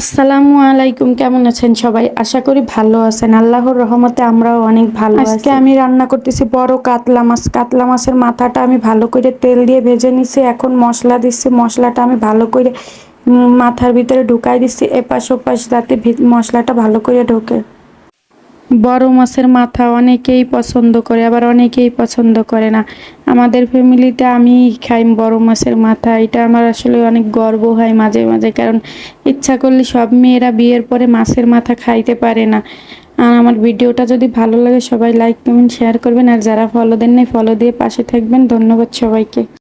আসসালামু আলাইকুম কেমন আছেন সবাই? আশা করি ভালো আছেন। আল্লাহর রহমতে আমরাও অনেক ভালো আজকে আমি রান্না করতেছি বড় কাতলা মাছ। কাতলা মাছের মাথাটা আমি ভালো করে তেল দিয়ে ভেজে নিছি। এখন মশলা দিচ্ছি মশলাটা আমি ভালো করে মাথার ভিতরে ঢুকাই দিচ্ছি এপাশ ওপাশ যাতে মশলাটা ভালো করে ঢোকে। বড় মাছের মাথা অনেকেই পছন্দ করে, আবার অনেকেই পছন্দ করে না। আমাদের ফ্যামিলিতে আমি খাই বড় মাছের মাথা, এটা আমার আসলে অনেক গর্ব হয় মাঝে মাঝে, কারণ ইচ্ছা করলে সব মেয়েরা বিয়ের পরে মাছের মাথা খাইতে পারে না। আর আমার ভিডিওটা যদি ভালো লাগে সবাই লাইক কমেন্ট শেয়ার করবেন, আর যারা ফলো দেন নাই ফলো দিয়ে পাশে থাকবেন। ধন্যবাদ সবাইকে।